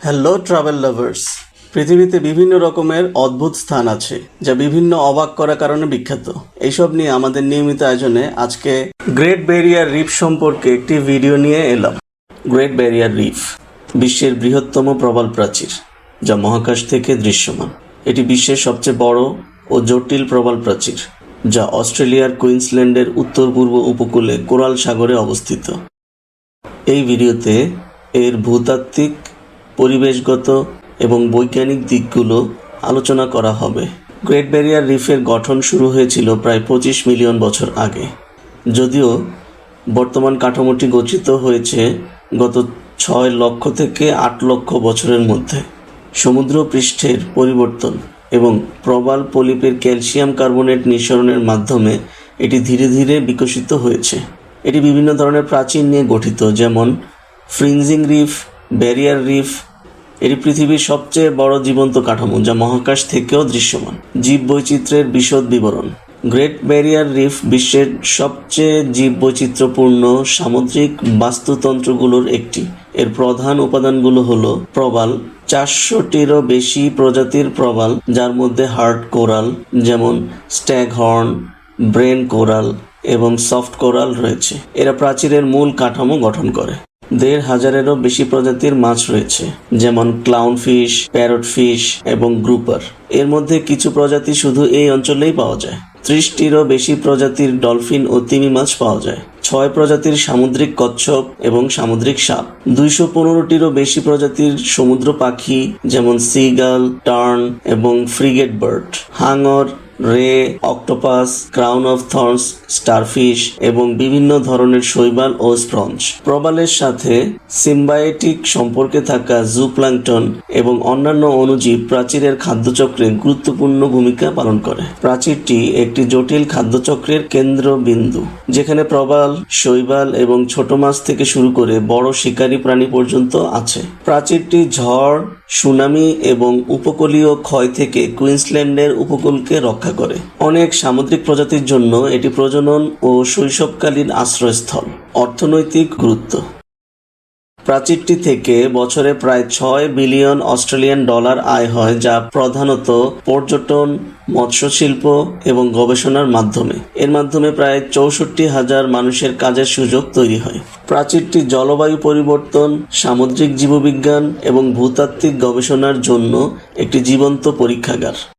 Hello travel lovers পৃথিবীতে বিভিন্ন রকমের অদ্ভুত স্থান আছে, যা বিভিন্ন অবাক করার কারণে বিখ্যাত। এইসব নিয়ে আমাদের নিয়মিত আয়োজনে আজকে গ্রেট ব্যারিয়ার রিফ সম্পর্কে একটি ভিডিও নিয়ে এলাম। গ্রেট ব্যারিয়ার রিফ বিশ্বের বৃহত্তম প্রবাল প্রাচীর, যা মহাকাশ থেকে দৃশ্যমান। এটি বিশ্বের সবচেয়ে বড় ও জটিল প্রবাল প্রাচীর, যা অস্ট্রেলিয়ার কুইন্সল্যান্ডের উত্তর পূর্ব উপকূলে কোরাল সাগরে অবস্থিত। এই ভিডিওতে এর ভূতাত্ত্বিক পরিবেশগত এবং বৈজ্ঞানিক দিকগুলো আলোচনা করা হবে। গ্রেট ব্যারিয়ার রিফের গঠন শুরু হয়েছিল প্রায় পঁচিশ মিলিয়ন বছর আগে। যদিও বর্তমান কাঠামোটি গঠিত হয়েছে গত ছয় লক্ষ থেকে আট লক্ষ বছরের মধ্যে। সমুদ্র পৃষ্ঠের পরিবর্তন এবং প্রবাল পলিপের ক্যালসিয়াম কার্বনেট নিঃসরণের মাধ্যমে এটি ধীরে ধীরে বিকশিত হয়েছে। এটি বিভিন্ন ধরনের প্রাচীন নিয়ে গঠিত, যেমন ফ্রিনজিং রিফ ব্যারিয়ার রিফ, এটি পৃথিবীর সবচেয়ে বড় জীবন্ত কাঠামো যা মহাকাশ থেকেও দৃশ্যমান। জীব বৈচিত্র্যের বিশদ বিবরণ। গ্রেট ব্যারিয়ার রিফ বিশ্বের সবচেয়ে জীব বৈচিত্র্যপূর্ণ সামুদ্রিক বাস্তুতন্ত্রগুলোর একটি। এর প্রধান উপাদানগুলো হলো প্রবাল, চারশোটিরও বেশি প্রজাতির প্রবাল, যার মধ্যে হার্ড কোরাল, যেমন স্ট্যাগ হর্ন ব্রেন কোরাল এবং সফট কোরাল রয়েছে। এরা প্রাচীরের মূল কাঠামো গঠন করে। দেড় হাজারেরও বেশি প্রজাতির মাছ রয়েছে, যেমন ক্লাউন ফিশ প্যারট ফিশ এবং গ্রুপার এর মধ্যে কিছু প্রজাতি শুধু এই অঞ্চলেই পাওয়া যায়। ত্রিশটিরও বেশি প্রজাতির ডলফিন ও তিমি মাছ পাওয়া যায়। ছয় প্রজাতির সামুদ্রিক কচ্ছপ এবং সামুদ্রিক সাপ। দুইশো পনেরোটিরও বেশি প্রজাতির সমুদ্র পাখি, যেমন সিগাল টার্ন এবং frigate bird হাঙর ray, octopus, crown of thorns, starfish এবং বিভিন্ন ধরনের শৈবাল ও স্পঞ্জ প্রবালের সাথে সিম্বায়েটিক সম্পর্কে থাকা জু জুপ্লাংটন এবং অন্যান্য অণুজীব প্রাচীরের খাদ্যচক্রে গুরুত্বপূর্ণ ভূমিকা পালন করে। প্রাচীরটি একটি জটিল খাদ্যচক্রের কেন্দ্রবিন্দু, যেখানে প্রবাল, শৈবাল এবং ছোট মাছ থেকে শুরু করে বড় শিকারী প্রাণী পর্যন্ত আছে। প্রাচীরটি ঝড় সুনামি এবং উপকূলীয় ক্ষয় থেকে কুইন্সল্যান্ডের উপকূলকে রক্ষা করে। অনেক সামুদ্রিক প্রজাতির জন্য এটি প্রজনন ও শৈশবকালীন আশ্রয়স্থল। অর্থনৈতিক গুরুত্ব। প্রাচীরটি থেকে বছরে প্রায় ছয় বিলিয়ন অস্ট্রেলিয়ান ডলার আয় হয়, যা প্রধানত পর্যটন মৎস্য শিল্প এবং গবেষণার মাধ্যমে। এর মাধ্যমে প্রায় চৌষট্টি হাজার মানুষের কাজের সুযোগ তৈরি হয়। প্রাচীরটি জলবায়ু পরিবর্তন, সামুদ্রিক জীববিজ্ঞান এবং ভূতাত্ত্বিক গবেষণার জন্য একটি জীবন্ত পরীক্ষাগার।